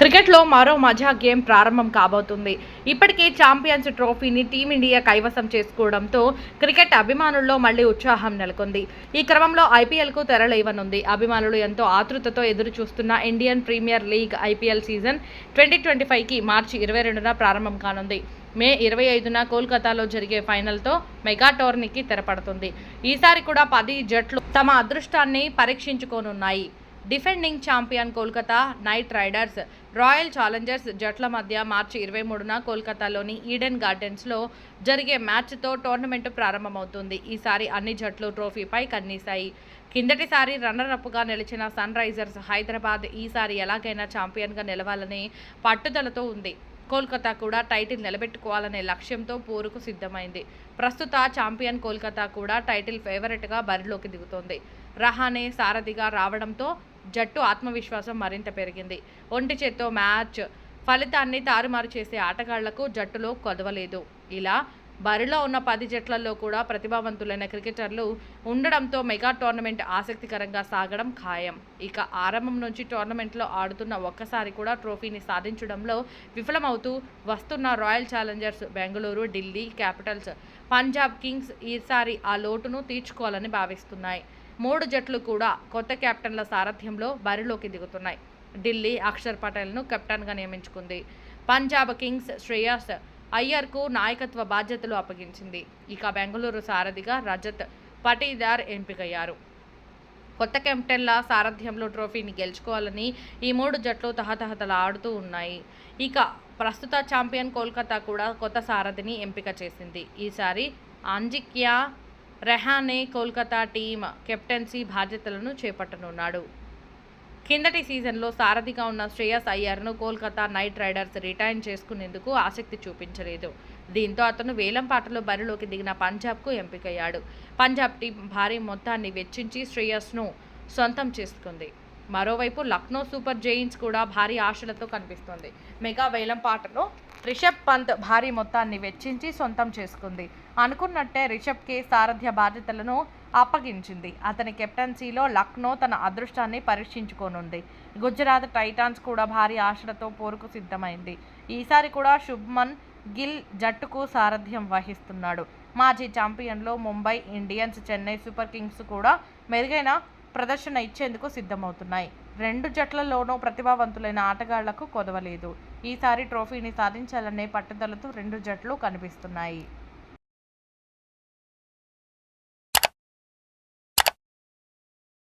క్రికెట్లో మరో మజా గేమ్ ప్రారంభం కాబోతుంది. ఇప్పటికే ఛాంపియన్స్ ట్రోఫీని టీమిండియా కైవసం చేసుకోవడంతో క్రికెట్ అభిమానుల్లో మళ్ళీ ఉత్సాహం నెలకొంది. ఈ క్రమంలో ఐపీఎల్కు తెరలేవనుంది అభిమానులు ఎంతో ఆతృతతో ఎదురు చూస్తున్న Indian Premier League IPL season twenty twenty ఫైవ్కి మార్చి ఇరవై రెండున ప్రారంభం కానుంది. మే ఇరవై ఐదున కోల్కతాలో జరిగే ఫైనల్తో మెగా టోర్నీకి తెరపడుతుంది. ఈసారి కూడా పది జట్లు తమ అదృష్టాన్ని పరీక్షించుకోనున్నాయి. Defending champion Kolkata Knight Riders Royal Challengers జట్ల మధ్య మార్చి ఇరవై మూడున కోల్కతాలోని ఈడెన్ గార్డెన్స్లో జరిగే మ్యాచ్తో టోర్నమెంట్ ప్రారంభమవుతుంది. ఈసారి అన్ని జట్లు ట్రోఫీపై కన్నీశాయి. కిందటిసారి రన్నరప్గా నిలిచిన సన్ రైజర్స్ హైదరాబాద్ ఈసారి ఎలాగైనా ఛాంపియన్గా నిలవాలని పట్టుదలతో ఉంది. కోల్కతా కూడా టైటిల్ నిలబెట్టుకోవాలనే లక్ష్యంతో పోరుకు సిద్ధమైంది. ప్రస్తుత ఛాంపియన్ కోల్కతా కూడా టైటిల్ ఫేవరెట్గా బరిలోకి దిగుతోంది. రహానే సారథిగా రావడంతో జట్టు ఆత్మవిశ్వాసం మరింత పెరిగింది. ఒంటి చేత్తో మ్యాచ్ ఫలితాన్ని తారుమారు చేసే ఆటగాళ్ళకు జట్టులో కొదవలేదు ఇలా బరిలో ఉన్న పది జట్లలో కూడా ప్రతిభావంతులైన క్రికెటర్లు ఉండడంతో మెగా టోర్నమెంట్ ఆసక్తికరంగా సాగడం ఖాయం. ఇక ఆరంభం నుంచి టోర్నమెంట్లో ఆడుతున్న ఒక్కసారి కూడా ట్రోఫీని సాధించడంలో విఫలమవుతూ వస్తున్న Royal Challengers Bengaluru Delhi Capitals Punjab Kings ఈసారి ఆ లోటును తీర్చుకోవాలని భావిస్తున్నాయి. మూడు జట్లు కూడా కొత్త కెప్టెన్ల సారథ్యంలో బరిలోకి దిగుతున్నాయి. ఢిల్లీ అక్షర్ పటేల్ను కెప్టెన్గా నియమించుకుంది. పంజాబ్ కింగ్స్ శ్రేయస్ అయ్యర్కు నాయకత్వ బాధ్యతలు అప్పగించింది. ఇక బెంగళూరు సారథిగా రజత్ పటీదార్ ఎంపికయ్యారు. కొత్త కెప్టెన్ల సారథ్యంలో ట్రోఫీని గెలుచుకోవాలని ఈ మూడు జట్లు తహతహతలు ఆడుతూ ఉన్నాయి. ఇక ప్రస్తుత ఛాంపియన్ కోల్కతా కూడా కొత్త సారథిని ఎంపిక చేసింది. ఈసారి అంజిక్యా రెహానే కోల్కతా టీం కెప్టెన్సీ బాధ్యతలను చేపట్టనున్నాడు. కిందటి సీజన్లో సారథిగా ఉన్న శ్రేయస్ అయ్యర్ను కోల్కతా నైట్ రైడర్స్ రిటైన్ చేసుకునేందుకు ఆసక్తి చూపించలేదు. దీంతో అతను వేలంపాటలో బరిలోకి దిగిన పంజాబ్కు ఎంపికయ్యాడు. పంజాబ్ టీం భారీ మొత్తాన్ని వెచ్చించి శ్రేయస్ను సొంతం చేసుకుంది. మరోవైపు లక్నో సూపర్ జైంట్స్ కూడా భారీ ఆశలతో కనిపిస్తుంది. మెగా వేలంపాటలో రిషబ్ పంత్ భారీ మొత్తాన్ని వెచ్చించి సొంతం చేసుకుంది. అనుకున్నట్టే రిషబ్కి సారథ్య బాధ్యతలను అప్పగించింది. అతని కెప్టెన్సీలో లక్నో తన అదృష్టాన్ని పరీక్షించుకోనుంది. గుజరాత్ టైటాన్స్ కూడా భారీ ఆశలతో పోరుకు సిద్ధమైంది. ఈసారి కూడా శుభ్మన్ గిల్ జట్టుకు సారథ్యం వహిస్తున్నాడు. మాజీ ఛాంపియన్లో Mumbai Indians Chennai Super Kings కూడా మెరుగైన ప్రదర్శన ఇచ్చేందుకు సిద్ధమవుతున్నాయి. రెండు జట్లలోనూ ప్రతిభావంతులైన ఆటగాళ్ళకు కొదవలేదు. ఈసారి ట్రోఫీని సాధించాలనే పట్టుదలతో రెండు జట్లు కనిపిస్తున్నాయి.